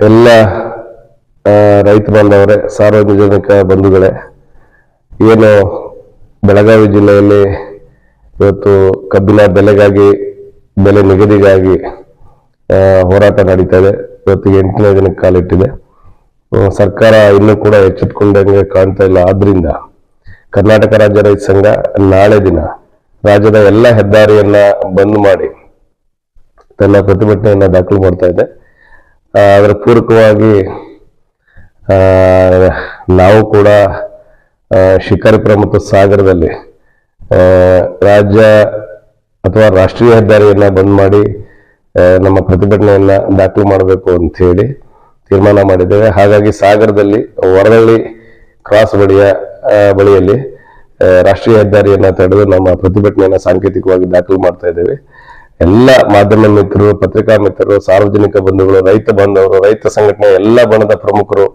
ಎಲ್ಲ ರೈತ ಬಾಂಧವರೇ, ಸಾರ್ವಜನಿಕ ಬಂಧುಗಳೇ, ಏನು ಬೆಳಗಾವಿ ಜಿಲ್ಲೆಯಲ್ಲಿ ಇವತ್ತು ಕಬ್ಬಿನ ಬೆಲೆಗಾಗಿ, ಬೆಲೆ ನಿಗದಿಗಾಗಿ ಹೋರಾಟ ನಡೀತಾ ಇದೆ. ಇವತ್ತು ಎಂಟನೇ ದಿನಕ್ಕೆ ಕಾಲಿಟ್ಟಿದೆ ಸರ್ಕಾರ ಇನ್ನೂ ಕೂಡ ಎಚ್ಚೆತ್ಕೊಂಡಂಗೆ ಕಾಣ್ತಾ ಇಲ್ಲ. ಆದ್ರಿಂದ ಕರ್ನಾಟಕ ರಾಜ್ಯ ರೈತ ಸಂಘ ನಾಳೆ ದಿನ ರಾಜ್ಯದ ಎಲ್ಲ ಹೆದ್ದಾರಿಯನ್ನ ಬಂದ್ ಮಾಡಿ ತನ್ನ ಪ್ರತಿಭಟನೆಯನ್ನ ದಾಖಲು ಮಾಡ್ತಾ ಇದೆ. ಅದರ ಪೂರಕವಾಗಿ ನಾವು ಕೂಡ ಶಿಕಾರಿಪುರ ಮತ್ತು ಸಾಗರದಲ್ಲಿ ರಾಜ್ಯ ಅಥವಾ ರಾಷ್ಟ್ರೀಯ ಹೆದ್ದಾರಿಯನ್ನು ಬಂದ್ ಮಾಡಿ ನಮ್ಮ ಪ್ರತಿಭಟನೆಯನ್ನು ದಾಖಲು ಮಾಡಬೇಕು ಅಂತ ತೀರ್ಮಾನ ಮಾಡಿದ್ದೇವೆ. ಹಾಗಾಗಿ ಸಾಗರದಲ್ಲಿ ಹೊರಹಳ್ಳಿ ಕ್ರಾಸ್ ಬಳಿಯ ಬಳಿಯಲ್ಲಿ ರಾಷ್ಟ್ರೀಯ ಹೆದ್ದಾರಿಯನ್ನು ತಡೆದು ನಮ್ಮ ಪ್ರತಿಭಟನೆಯನ್ನು ಸಾಂಕೇತಿಕವಾಗಿ ದಾಖಲು ಮಾಡ್ತಾ ಇದ್ದೇವೆ. ಎಲ್ಲ ಮಾಧ್ಯಮ ಮಿತ್ರರು, ಪತ್ರಿಕಾ ಮಿತ್ರರು, ಸಾರ್ವಜನಿಕ ಬಂಧುಗಳು, ರೈತ ಬಾಂಧವರು, ರೈತ ಸಂಘಟನೆ, ಎಲ್ಲ ಬಣದ ಪ್ರಮುಖರು,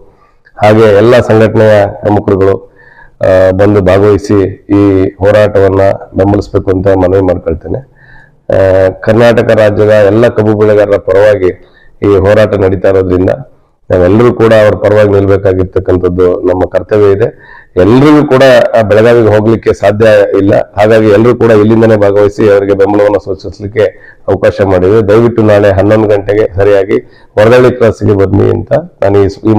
ಹಾಗೆ ಎಲ್ಲ ಸಂಘಟನೆಯ ಪ್ರಮುಖರುಗಳು ಬಂದು ಭಾಗವಹಿಸಿ ಈ ಹೋರಾಟವನ್ನ ಬೆಂಬಲಿಸಬೇಕು ಅಂತ ಮನವಿ ಮಾಡ್ಕೊಳ್ತೇನೆ. ಕರ್ನಾಟಕ ರಾಜ್ಯದ ಎಲ್ಲ ಕಬ್ಬು ಬೆಳೆಗಾರರ ಪರವಾಗಿ ಈ ಹೋರಾಟ ನಡೀತಾ ಇರೋದ್ರಿಂದ ನಾವೆಲ್ಲರೂ ಕೂಡ ಅವ್ರ ಪರವಾಗಿ ನಿಲ್ಬೇಕಾಗಿರ್ತಕ್ಕಂಥದ್ದು ನಮ್ಮ ಕರ್ತವ್ಯ ಇದೆ. ಎಲ್ರಿಗೂ ಕೂಡ ಬೆಳಗಾವಿಗೆ ಹೋಗ್ಲಿಕ್ಕೆ ಸಾಧ್ಯ ಇಲ್ಲ. ಹಾಗಾಗಿ ಎಲ್ಲರೂ ಕೂಡ ಇಲ್ಲಿಂದನೇ ಭಾಗವಹಿಸಿ ಅವರಿಗೆ ಬೆಂಬಲವನ್ನು ಸೂಚಿಸಲಿಕ್ಕೆ ಅವಕಾಶ ಮಾಡಿದೆ ದಯವಿಟ್ಟು ನಾಳೆ ಹನ್ನೊಂದು ಗಂಟೆಗೆ ಸರಿಯಾಗಿ ವರದಳ್ಳಿ ಕ್ರಾಸ್ಗೆ ಬನ್ನಿ ಅಂತ ನಾನು ಈ